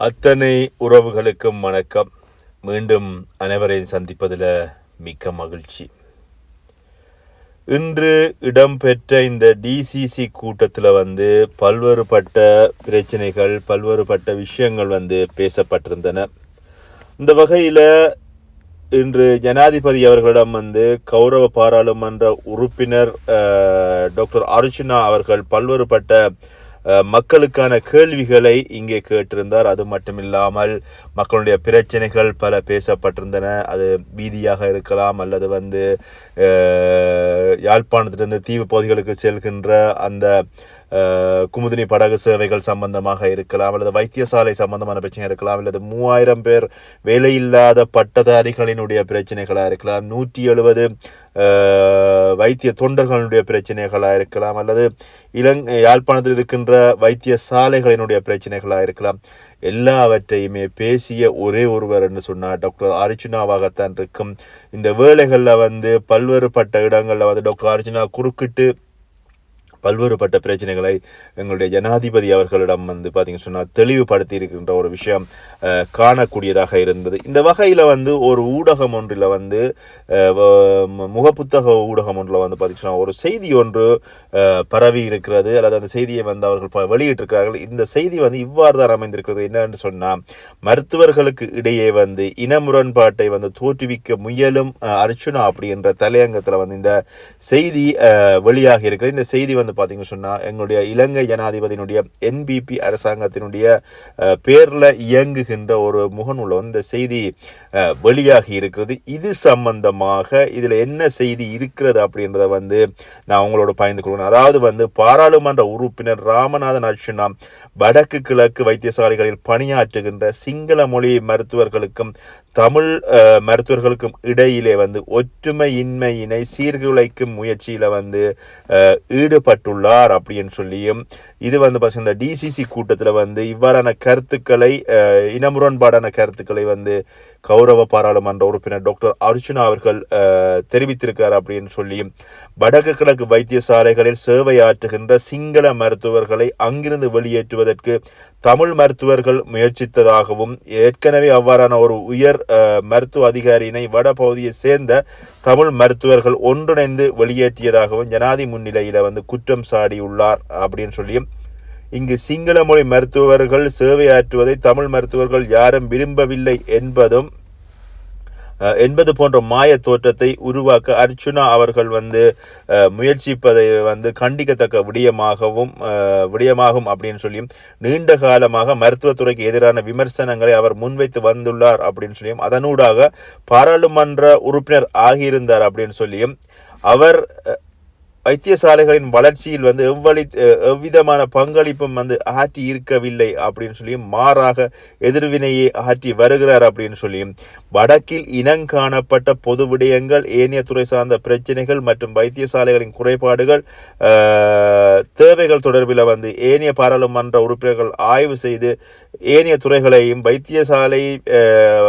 அத்தனை உறவுகளுக்கும் வணக்கம். மீண்டும் அனைவரையும் சந்திப்பதில் மிக்க மகிழ்ச்சி. இன்று இடம்பெற்ற இந்த டிசிசி கூட்டத்தில் வந்து பல்வேறுபட்ட பிரச்சனைகள் பல்வேறுபட்ட விஷயங்கள் வந்து பேசப்பட்டிருந்தன. இந்த வகையில் இன்று ஜனாதிபதி அவர்களிடம் வந்து கௌரவ பாராளுமன்ற உறுப்பினர் அஹ், டாக்டர் அர்ச்சுனா அவர்கள் பல்வேறுபட்ட மக்களுக்கான கேள்விகளை இங்கே கேட்டிருந்தார். அது மட்டுமில்லாமல் மக்களுடைய பிரச்சனைகள் பல பேசப்பட்டிருந்தன. அது வீதியாக இருக்கலாம் அல்லது வந்து யாழ்ப்பாணத்திலிருந்து தீவு பகுதிகளுக்கு செல்கின்ற அந்த குமுதினி படகு சேவைகள் சம்பந்தமாக இருக்கலாம் அல்லது வைத்தியசாலை சம்பந்தமான பிரச்சனை இருக்கலாம் அல்லது மூவாயிரம் பேர் வேலையில்லாத பட்டதாரிகளினுடைய பிரச்சனைகளாக இருக்கலாம் நூற்றி எழுபது வைத்திய தொண்டர்களுடைய பிரச்சனைகளாக இருக்கலாம் அல்லது இலங் யாழ்ப்பாணத்தில் இருக்கின்ற வைத்தியசாலைகளினுடைய பிரச்சனைகளாக இருக்கலாம். எல்லாவற்றையுமே பேசிய ஒரே ஒருவர் என்று சொன்னார் டாக்டர் அர்ஜுனாவாகத்தான் இருக்கும். இந்த வேலைகளில் வந்து பல்வேறுபட்ட இடங்களில் வந்து டாக்டர் அர்ஜுனா குறுக்கிட்டு பல்வேறுபட்ட பிரச்சனைகளை எங்களுடைய ஜனாதிபதி அவர்களிடம் வந்து பார்த்தீங்கன்னு சொன்னால் தெளிவுபடுத்தி இருக்கின்ற ஒரு விஷயம் காணக்கூடியதாக இருந்தது. இந்த வகையில் வந்து ஒரு ஊடகம் ஒன்றில் வந்து முகப்புத்தக ஊடகம் ஒன்றில் வந்து பார்த்தீங்கன்னா ஒரு செய்தி ஒன்று பரவி இருக்கிறது. அல்லது அந்த செய்தியை வந்து அவர்கள் ப- வெளியிட்டிருக்கிறார்கள். இந்த செய்தி வந்து இவ்வாறு தான் அமைந்திருக்கிறது. என்னன்னு சொன்னால் மருத்துவர்களுக்கு இடையே வந்து இன முரண்பாட்டை வந்து தோற்றுவிக்க முயலும் அர்ச்சுனா அப்படின்ற தலையங்கத்தில் வந்து இந்த செய்தி அஹ், வெளியாகி இருக்கிறது. இந்த செய்தி வந்து பார்த்தீங்கன்னு சொன்னால் எங்களுடைய இலங்கை ஜனாதிபதியினுடைய என்பிபி அரசாங்கத்தினுடைய பேரில் பேர்ல இயங்குகின்ற ஒரு முகநூல் வந்து செய்தி வெளியாகி இருக்கிறது. இது சம்பந்தமாக இதில் என்ன செய்தி இருக்கிறது அப்படின்றத வந்து நான் உங்களோட பயந்து கொள்கிறேன். அதாவது வந்து பாராளுமன்ற உறுப்பினர் ராமநாதன் அர்ச்சுனா வடக்கு கிழக்கு வைத்தியசாலைகளில் பணியாற்றுகின்ற சிங்கள மொழி மருத்துவர்களுக்கும் தமிழ் மருத்துவர்களுக்கும் இடையிலே வந்து ஒற்றுமையின்மையினை சீர்குலைக்கும் முயற்சியில் வந்து ஈடுபட்டு ஈடுபட்டுள்ளார் அப்படின்னு சொல்லியும் இது வந்து பார்த்தீங்கன்னா இந்த டிசிசி கூட்டத்தில் வந்து இவ்வாறான கருத்துக்களை இனமுரண்பாடான கருத்துக்களை வந்து கௌரவ பாராளுமன்ற உறுப்பினர் டாக்டர் அர்ஜுனா அவர்கள் தெரிவித்திருக்கார் அப்படின்னு சொல்லியும் வடக்கு கிழக்கு வைத்தியசாலைகளில் சேவையாற்றுகின்ற சிங்கள மருத்துவர்களை அங்கிருந்து வெளியேற்றுவதற்கு தமிழ் மருத்துவர்கள் முயற்சித்ததாகவும் ஏற்கனவே அவ்வாறான ஒரு உயர் மருத்துவ அதிகாரியினை வடபகுதியை சேர்ந்த தமிழ் மருத்துவர்கள் ஒன்றிணைந்து வெளியேற்றியதாகவும் ஜனாதி முன்னிலையில் வந்து குற்றம் சாடியுள்ளார் அப்படின்னு சொல்லியும் இங்கு சிங்கள மொழி மருத்துவர்கள் சேவையாற்றுவதை தமிழ் மருத்துவர்கள் யாரும் விரும்பவில்லை என்பதும் என்பது போன்ற மாய தோற்றத்தை உருவாக்க அர்ச்சுனா அவர்கள் வந்து முயற்சிப்பதை வந்து கண்டிக்கத்தக்க விடயமாகவும் விடயமாகும் அப்படின்னு சொல்லியும் நீண்ட காலமாக மருத்துவத்துறைக்கு எதிரான விமர்சனங்களை அவர் முன்வைத்து வந்துள்ளார் அப்படின்னு சொல்லியும் அதனூடாக பாராளுமன்ற உறுப்பினர் ஆகியிருந்தார் அப்படின்னு சொல்லியும் அவர் வைத்தியசாலைகளின் வளர்ச்சியில் வந்து எவ்வளி எவ்விதமான பங்களிப்பும் வந்து ஆற்றி இருக்கவில்லை அப்படின்னு சொல்லியும் மாறாக எதிர்வினையை ஆற்றி வருகிறார் அப்படின்னு சொல்லியும் வடக்கில் இனங்காணப்பட்ட பொது விடயங்கள் ஏனைய துறை சார்ந்த பிரச்சனைகள் மற்றும் வைத்தியசாலைகளின் குறைபாடுகள் தேவைகள் தொடர்பில் வந்து ஏனைய பாராளுமன்ற உறுப்பினர்கள் ஆய்வு செய்து ஏனைய துறைகளையும் வைத்தியசாலை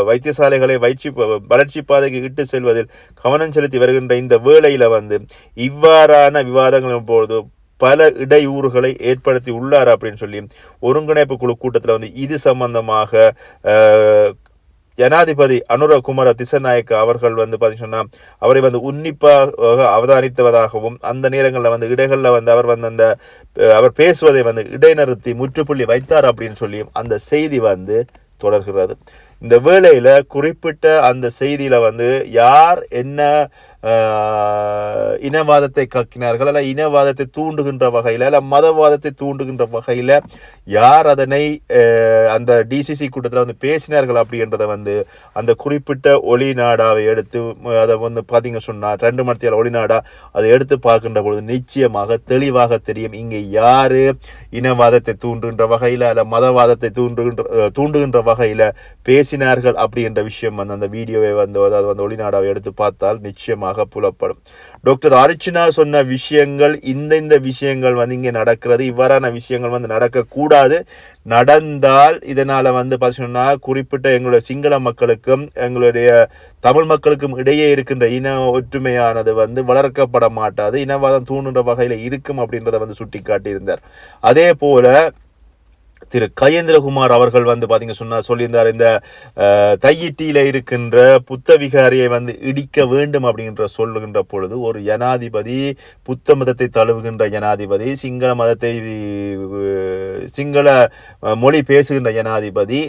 வைத்தியசாலைகளை வளர்ச்சி வளர்ச்சி பாதைக்கு இட்டு செல்வதில் கவனம் செலுத்தி வருகின்ற இந்த வேளையில் வந்து இவ்வாறான விவாதங்களின் பொழுது பல இடையூறுகளை ஏற்படுத்தி உள்ளார் அப்படின்னு சொல்லி ஒருங்கிணைப்பு குழு கூட்டத்தில் வந்து இது சம்பந்தமாக ஜனாதிபதி அனுரகுமார திசநாயக்க அவர்கள் வந்து பார்த்தீங்கன்னா அவரை வந்து உன்னிப்பாக அவதானித்துவதாகவும் அந்த நேரங்களில் வந்து இடைகளில் வந்து அவர் வந்து அந்த அவர் பேசுவதை வந்து இடைநிறுத்தி முற்றுப்புள்ளி வைத்தார் அப்படின்னு சொல்லியும் அந்த செய்தி வந்து தொடர்கிறது. இந்த வேலையில் குறிப்பிட்ட அந்த செய்தியில் வந்து யார் என்ன இனவாதத்தை கக்கினார்கள் அல்ல இனவாதத்தை தூண்டுகின்ற வகையில் அல்ல மதவாதத்தை தூண்டுகின்ற வகையில் யார் அதனை அந்த டிசிசி கூட்டத்தில் வந்து பேசினார்கள் அப்படின்றத வந்து அந்த குறிப்பிட்ட ஒளி நாடாவை எடுத்து அதை வந்து பார்த்தீங்க சொன்னால் ரெண்டு மணத்தியால் ஒளி நாடா அதை எடுத்து பார்க்கின்ற பொழுது நிச்சயமாக தெளிவாக தெரியும் இங்கே யார் இனவாதத்தை தூண்டுகின்ற வகையில் அல்ல மதவாதத்தை தூண்டுகின்ற தூண்டுகின்ற வகையில் பேசினார்கள் அப்படின்ற விஷயம் வந்து அந்த வீடியோவை வந்து அதாவது வந்து ஒளிநாடாவை எடுத்து பார்த்தால் நிச்சயமாக புலப்படும். டாக்டர் அர்ச்சனா சொன்ன விஷயங்கள் இந்த இந்த விஷயங்கள் வந்து இங்கே நடக்கிறது. இவ்வாறான விஷயங்கள் வந்து நடக்கக்கூடாது. நடந்தால் இதனால் வந்து பார்த்தீங்கன்னா குறிப்பிட்ட எங்களுடைய சிங்கள மக்களுக்கும் எங்களுடைய தமிழ் மக்களுக்கும் இடையே இருக்கின்ற இன ஒற்றுமையானது வந்து வளர்க்கப்பட மாட்டாது. இனவாதம் தூண்டுன்ற வகையில் இருக்கும் அப்படின்றத வந்து சுட்டி காட்டியிருந்தார் அதே போல் திரு கயேந்திரகுமார் அவர்கள் வந்து பார்த்தீங்க சொன்னால் சொல்லியிருந்தார் இந்த தையிட்டியில் இருக்கின்ற புத்த விகாரியை வந்து இடிக்க வேண்டும் அப்படின்ற சொல்லுகின்ற பொழுது ஒரு ஜனாதிபதி புத்த மதத்தை தழுவுகின்ற ஜனாதிபதி சிங்கள மதத்தை சிங்கள மொழி பேசுகின்ற ஜனாதிபதி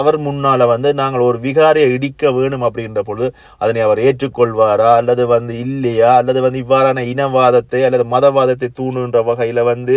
அவர் முன்னால் வந்து நாங்கள் ஒரு விகாரியை இடிக்க வேணும் அப்படின்ற பொழுது அதனை அவர் ஏற்றுக்கொள்வாரா? அல்லது வந்து இல்லையா? அல்லது வந்து இவ்வாறான இனவாதத்தை அல்லது மதவாதத்தை தூணுன்ற வகையில் வந்து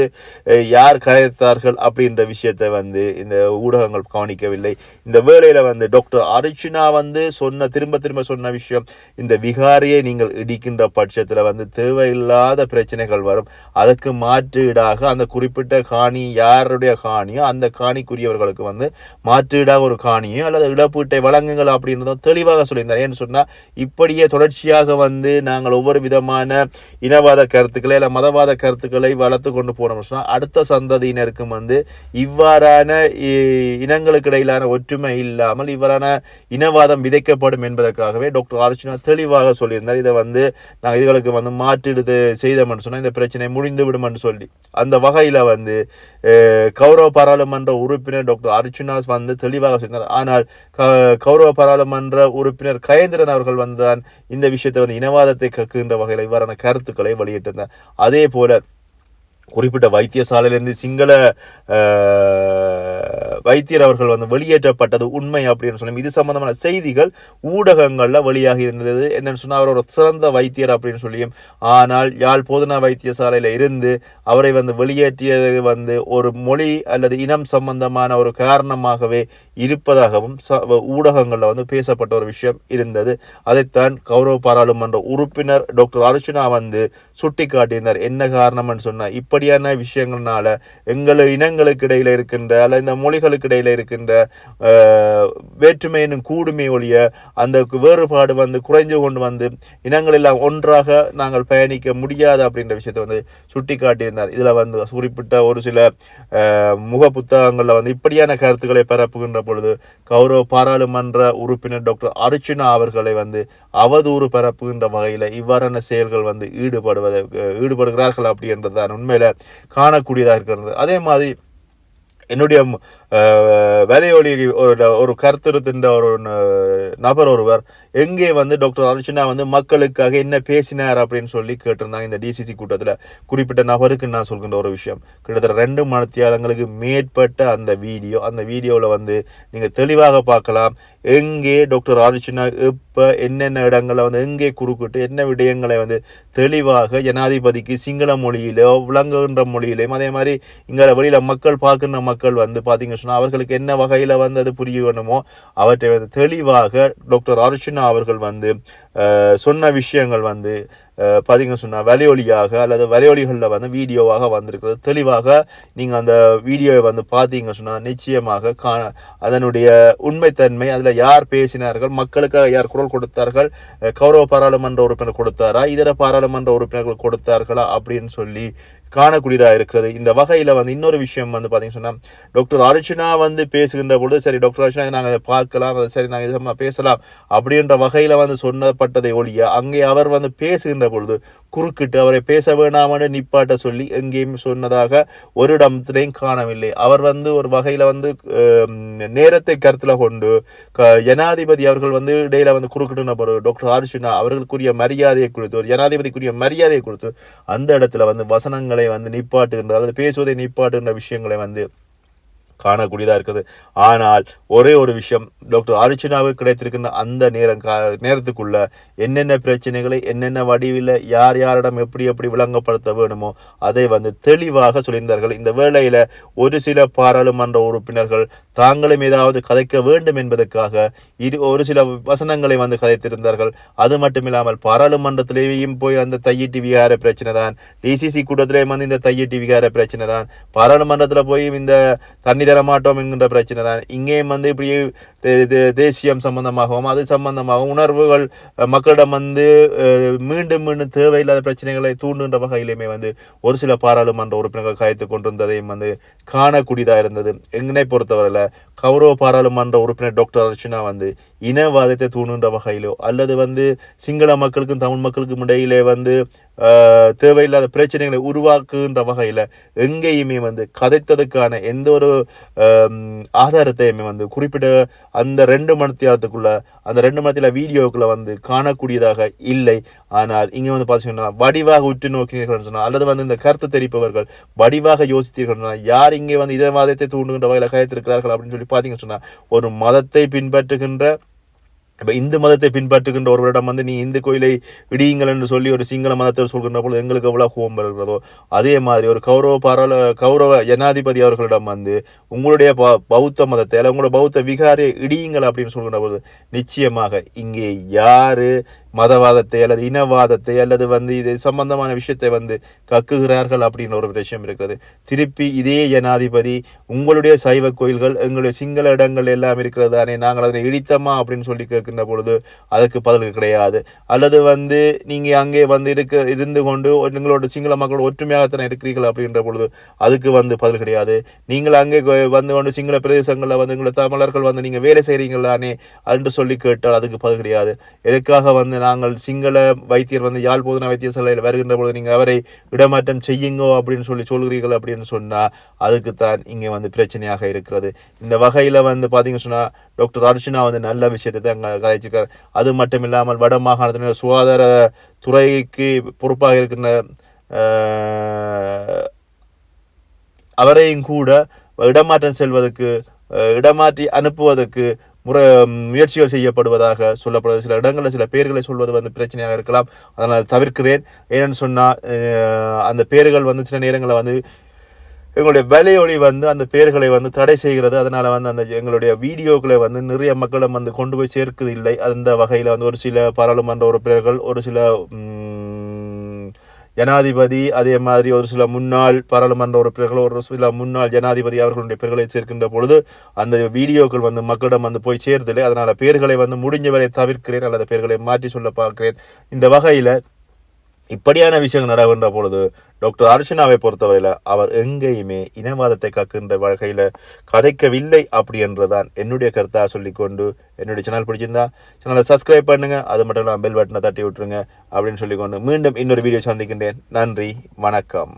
யார் கரைத்தார்கள் அப்படின்ற விஷயத்தை வந்து இந்த ஊடகங்கள் கவனிக்கவில்லை இந்த வேலையில் வந்து டாக்டர் அர்ச்சுனா வந்து சொன்ன திரும்ப திரும்ப சொன்ன விஷயம் இந்த விகாரியை நீங்கள் இடிக்கின்ற பட்சத்தில் வந்து தேவையில்லாத பிரச்சனைகள் வரும். அதற்கு மாற்றீடாக அந்த குறிப்பிட்ட காணி யாருடைய காணியோ அந்த காணிக்குரியவர்களுக்கு வந்து மாற்றீடாக ஒரு காணியோ அல்லது இழப்பீட்டை வழங்குங்கள் அப்படின்றதும் தெளிவாக சொல்லியிருந்தார். ஏன்னு சொன்னால் இப்படியே தொடர்ச்சியாக வந்து நாங்கள் ஒவ்வொரு விதமான இனவாத கருத்துக்களை இல்லை மதவாத கருத்துக்களை வளர்த்து கொண்டு போனோம்னு சொன்னால் அடுத்த சந்ததியினருக்கும் வந்து இவ்வாறான இ- இனங்களுக்கு இடையிலான ஒற்றுமை இல்லாமல் இவ்வாறான இனவாதம் விதைக்கப்படும் என்பதற்காகவே டாக்டர் அர்ச்சனா தெளிவாக சொல்லியிருந்தார். இதை வந்து நாங்கள் இதுகளுக்கு வந்து மாற்றிடுது செய்தோம்னு சொன்னால் இந்த பிரச்சனை முடிந்து விடும்னு சொல்லி. அந்த வகையில் வந்து கௌரவ பாராளுமன்ற உறுப்பினர் டாக்டர் அர்ச்சுனாஸ் வந்து தெளிவாக சொன்னார் ஆனால் க- கௌரவ பாராளுமன்ற உறுப்பினர் கயேந்திரன் அவர்கள் வந்து தான் இந்த விஷயத்தை வந்து இனவாதத்தை கக்குகின்ற வகையில் இவ்வாறான கருத்துக்களை வெளியிட்டிருந்தார். அதே போல குறிப்பிட்ட வைத்தியசாலையிலேருந்து சிங்கள வைத்தியர் அவர்கள் வந்து வெளியேற்றப்பட்டது உண்மை அப்படின்னு சொல்லி இது சம்பந்தமான செய்திகள் ஊடகங்களில் வெளியாக இருந்தது. என்னன்னு சொன்னால் அவர் ஒரு சிறந்த வைத்தியர் அப்படின்னு சொல்லியும் ஆனால் யாழ் போதனா வைத்தியசாலையில் இருந்து அவரை வந்து வெளியேற்றியது வந்து ஒரு மொழி அல்லது இனம் சம்பந்தமான ஒரு காரணமாகவே இருப்பதாகவும் ச- வந்து பேசப்பட்ட ஒரு விஷயம் இருந்தது. அதைத்தான் கௌரவ பாராளுமன்ற உறுப்பினர் டாக்டர் அர்ச்சனா வந்து சுட்டி காட்டியிருந்தார் என்ன காரணம்னு சொன்னால் இப்படியான விஷயங்கள்னால எங்கள் இனங்களுக்கு இடையில் இருக்கின்ற அல்ல இந்த மொழிகளுக்கு இடையில் இருக்கின்ற வேற்றுமையினும் கூடுமை ஒழிய அந்த வேறுபாடு வந்து குறைஞ்சு கொண்டு வந்து இனங்கள் எல்லாம் ஒன்றாக நாங்கள் பயணிக்க முடியாது அப்படின்ற விஷயத்தை வந்து சுட்டி காட்டியிருந்தார் இதில் வந்து குறிப்பிட்ட ஒரு சில முக புத்தகங்களில் வந்து இப்படியான கருத்துக்களை பரப்புகின்ற பொழுது கௌரவ பாராளுமன்ற உறுப்பினர் டாக்டர் அர்ச்சுனா அவர்களை வந்து அவதூறு பரப்புகின்ற வகையில் இவ்வாறான செயல்கள் வந்து ஈடுபடுவதை ஈடுபடுகிறார்கள் அப்படின்றதுதான் உண்மையில் காணக்கூடியதாக இருக்கிறது. அதே மாதிரி என்னுடைய அஹ், ஒரு ஒரு கருத்துருத்தின்ற ஒரு நபர் ஒருவர் எங்கே வந்து டாக்டர் அர்ச்சனா வந்து மக்களுக்காக என்ன பேசினார் அப்படின்னு சொல்லி கேட்டிருந்தாங்க இந்த டிசிசி கூட்டத்தில். குறிப்பிட்ட நபருக்கு நான் சொல்கின்ற ஒரு விஷயம். கிட்டத்தட்ட ரெண்டு மணித்தியாலங்களுக்கு மேற்பட்ட அந்த வீடியோ அந்த வீடியோவில் வந்து நீங்கள் தெளிவாக பார்க்கலாம். எங்கே டாக்டர் அர்ச்சனா எப்போ என்னென்ன இடங்களை வந்து எங்கே குறுக்கிட்டு என்ன விடயங்களை வந்து தெளிவாக ஜனாதிபதிக்கு சிங்கள மொழியிலோ விளங்குகின்ற மொழியிலையும் அதே மாதிரி இங்கே வெளியில் மக்கள் பார்க்குற மக்கள் வந்து பார்த்திங்க சொன்னால் அவர்களுக்கு என்ன வகையில் வந்து அது புரிய வேணுமோ அவற்றை வந்து தெளிவாக டாக்டர் அர்ச்சனா அவர்கள் வந்து சொன்ன விஷயங்கள் வந்து பார்த்தீங்கன்னு சொன்னால் வலையொலியாக அல்லது வலையொலிகளில் வந்து வீடியோவாக வந்திருக்கிறது. தெளிவாக நீங்கள் அந்த வீடியோவை வந்து பார்த்தீங்க சொன்னால் நிச்சயமாக கா அதனுடைய உண்மைத்தன்மை அதில் யார் பேசினார்கள் மக்களுக்கு யார் குரல் கொடுத்தார்கள் கௌரவ பாராளுமன்ற உறுப்பினர் கொடுத்தாரா இதர பாராளுமன்ற உறுப்பினர்கள் கொடுத்தார்களா அப்படின்னு சொல்லி காணக்கூடியதாக இருக்கிறது. இந்த வகையில் வந்து இன்னொரு விஷயம் வந்து பார்த்தீங்கன்னு சொன்னால் டாக்டர் அர்ச்சனா வந்து பேசுகின்ற பொழுது சரி டாக்டர் அர்ச்சனா நாங்கள் அதை பார்க்கலாம் அதை சரி நாங்கள் இதை பேசலாம் அப்படின்ற வகையில் வந்து சொன்னப்பட்டதை ஒழிய அங்கே அவர் வந்து பேசுகின்ற பொழுது குறுக்கிட்டு அவரை பேச வேணாமன்னு நிப்பாட்ட சொல்லி எங்கேயும் சொன்னதாக ஒரு இடத்திலையும் காணவில்லை. அவர் வந்து ஒரு வகையில் வந்து நேரத்தை கருத்தில் கொண்டு க ஜனாதிபதி அவர்கள் வந்து இடையில வந்து குறுக்கிட்டு பிறகு டாக்டர் அர்ச்சுனா அவர்களுக்குரிய மரியாதையை கொடுத்து ஒரு ஜனாதிபதிக்குரிய மரியாதையை கொடுத்து அந்த இடத்துல வந்து வசனங்கள் வந்து நிப்பாட்டுகின்ற அல்லது பேசுவதை நிப்பாட்டுகின்ற விஷயங்களை வந்து காணக்கூடியதாக இருக்குது. ஆனால் ஒரே ஒரு விஷயம் டாக்டர் அர்ச்சனாவுக்கு கிடைத்திருக்கின்ற அந்த நேரம் கா நேரத்துக்குள்ள என்னென்ன பிரச்சனைகளை என்னென்ன வடிவில் யார் யாரிடம் எப்படி எப்படி விளங்கப்படுத்த வேணுமோ அதை வந்து தெளிவாக சொல்லியிருந்தார்கள். இந்த வேளையில் ஒரு சில பாராளுமன்ற உறுப்பினர்கள் தாங்களும் ஏதாவது கதைக்க வேண்டும் என்பதற்காக இரு ஒரு சில வசனங்களை வந்து கதைத்திருந்தார்கள். அது மட்டுமில்லாமல் பாராளுமன்றத்திலேயும் போய் அந்த தையிட்டி விகார பிரச்சனை தான். டிசிசி கூட்டத்திலேயும் வந்து இந்த தையிட்டி விகார பிரச்சனை தான். பாராளுமன்றத்தில் போய் இந்த தண்ணி தரமாட்டோம் என்கின்ற பிரச்சனை தான் இங்கேயும் வந்து இப்படி தேசியம் சம்பந்தமாகவும் அது சம்பந்தமாகவும் உணர்வுகள் மக்களிடம் வந்து மீண்டும் மீண்டும் தேவையில்லாத பிரச்சனைகளை தூண்டுகின்ற வகையிலுமே வந்து ஒரு சில பாராளுமன்ற உறுப்பினர்கள் கதைத்து கொண்டிருந்ததையும் வந்து காணக்கூடியதாக இருந்தது. எங்கனை பொறுத்தவரையில் கௌரவ பாராளுமன்ற உறுப்பினர் டாக்டர் அர்ச்சனா வந்து இனவாதத்தை தூணுன்ற வகையிலோ அல்லது வந்து சிங்கள மக்களுக்கும் தமிழ் மக்களுக்கும் இடையிலே வந்து தேவையில்லாத பிரச்சனைகளை உருவாக்குகின்ற வகையில் எங்கேயுமே வந்து கதைத்ததுக்கான எந்த ஒரு ஆதாரத்தையுமே வந்து குறிப்பிட்ட அந்த ரெண்டு மணித்தியாலத்துக்குள்ள அந்த ரெண்டு மணித்தியால வீடியோக்குள்ள வந்து காணக்கூடியதாக இல்லை. ஆனால் இங்கே வந்து பார்த்தீங்கன்னா வடிவாக உற்று நோக்கினீர்கள் சொன்னால் அல்லது வந்து இந்த கருத்து தெரிப்பவர்கள் வடிவாக யோசித்தீர்கள் சொன்னால் யார் இங்கே வந்து இதவாதத்தை தூண்டுகின்ற வகையில் கயத்திருக்கிறார்கள் அப்படின்னு சொல்லி பார்த்தீங்கன்னு சொன்னால் ஒரு மதத்தை பின்பற்றுகின்ற இப்போ இந்து மதத்தை பின்பற்றுகின்ற ஒருவரிடம் வந்து நீ இந்து கோயிலை இடியுங்கள் என்று சொல்லி ஒரு சிங்கள மதத்தை சொல்கின்ற பொழுது எங்களுக்கு எவ்வளோ கோபம் வருகிறதோ அதே மாதிரி ஒரு கௌரவ பாராள கௌரவ ஜனாதிபதி அவர்களிடம் வந்து உங்களுடைய ப- பௌத்த மதத்தை அல்ல உங்களோட பௌத்த விகாரை இடியுங்கள் அப்படின்னு சொல்கின்ற பொழுது நிச்சயமாக இங்கே யார் மதவாதத்தை அல்லது இனவாதத்தை அல்லது வந்து இது சம்பந்தமான விஷயத்தை வந்து கக்குகிறார்கள் அப்படின்னு ஒரு விஷயம் இருக்கிறது. திருப்பி இதே ஜனாதிபதி உங்களுடைய சைவ கோயில்கள் எங்களுடைய சிங்கள இடங்கள் எல்லாம் இருக்கிறது தானே நாங்கள் அதனை இடித்தமா அப்படின்னு சொல்லி கேட்கின்ற பொழுது அதுக்கு பதில் கிடையாது. அல்லது வந்து நீங்கள் அங்கே வந்து இருக்க இருந்து கொண்டு எங்களோட சிங்கள மக்களோட ஒற்றுமையாகத்தானே இருக்கிறீர்கள் அப்படின்ற பொழுது அதுக்கு வந்து பதில் கிடையாது. நீங்கள் அங்கே வந்து கொண்டு சிங்கள பிரதேசங்களில் வந்து எங்களை தமிழர்கள் வந்து நீங்கள் வேலை செய்கிறீங்களானே என்று சொல்லி கேட்டால் அதுக்கு பதில் கிடையாது. எதுக்காக வந்து நாங்கள் சிங்கள வைத்தியர் வந்து யாழ் போதனா வைத்தியசாலையில் வருகின்ற பொழுது நீங்கள் அவரை இடமாற்றம் செய்யுங்கோ அப்படின்னு சொல்லி சொல்கிறீர்கள் அப்படின்னு சொன்னால் அதுக்கு தான் இங்கே வந்து பிரச்சனையாக இருக்கிறது. இந்த வகையில் வந்து பார்த்தீங்க சொன்னால் டாக்டர் அர்ஜுனா வந்து நல்ல விஷயத்தை தான் அங்கே கதைச்சிருக்கார். அது மட்டும் இல்லாமல் வட மாகாணத்தினுடைய சுகாதார துறைக்கு பொறுப்பாக இருக்கின்ற அவரையும் கூட இடமாற்றம் செல்வதற்கு இடமாற்றி அனுப்புவதற்கு முறை முயற்சிகள் செய்யப்படுவதாக சொல்லப்படுவது. சில இடங்களில் சில பேர்களை சொல்வது வந்து பிரச்சனையாக இருக்கலாம். அதனால் தவிர்க்கிறேன். ஏன்னு சொன்னால் அந்த பேர்கள் வந்து சில நேரங்களில் வந்து எங்களுடைய வலையொலி வந்து அந்த பேர்களை வந்து தடை செய்கிறது. அதனால் வந்து அந்த எங்களுடைய வீடியோக்களை வந்து நிறைய மக்களும் வந்து கொண்டு போய் சேர்க்குது இல்லை அந்த வகையில் வந்து ஒரு சில பாராளுமன்ற உறுப்பினர்கள் ஒரு சில ஜனாதிபதி அதே மாதிரி ஒரு சில முன்னாள் பாராளுமன்ற உறுப்பினர்கள் ஒரு சில முன்னாள் ஜனாதிபதி அவர்களுடைய பெயர்களை சேர்க்கின்ற பொழுது அந்த வீடியோக்கள் வந்து மக்களிடம் வந்து போய் சேர்தில்லை. அதனால் பேர்களை வந்து முடிஞ்சவரை தவிர்க்கிறேன் அல்லது பேர்களை மாற்றி சொல்ல பார்க்கிறேன். இந்த வகையில் இப்படியான விஷயங்கள் நடக்கின்ற பொழுது டாக்டர் அர்ச்சனாவை பொறுத்தவரையில் அவர் எங்கேயுமே இனவாதத்தை கக்கின்ற வகையில் கதைக்கவில்லை அப்படி என்றுதான் என்னுடைய கருத்தாக சொல்லிக்கொண்டு என்னுடைய சேனல் பிடிச்சிருந்தா சேனலை சப்ஸ்கிரைப் பண்ணுங்கள் அது மட்டும் இல்லாமல் பெல் பட்டனை தட்டி விட்டுருங்க அப்படின்னு சொல்லிக்கொண்டு மீண்டும் இன்னொரு வீடியோ சந்திக்கின்றேன். நன்றி வணக்கம்.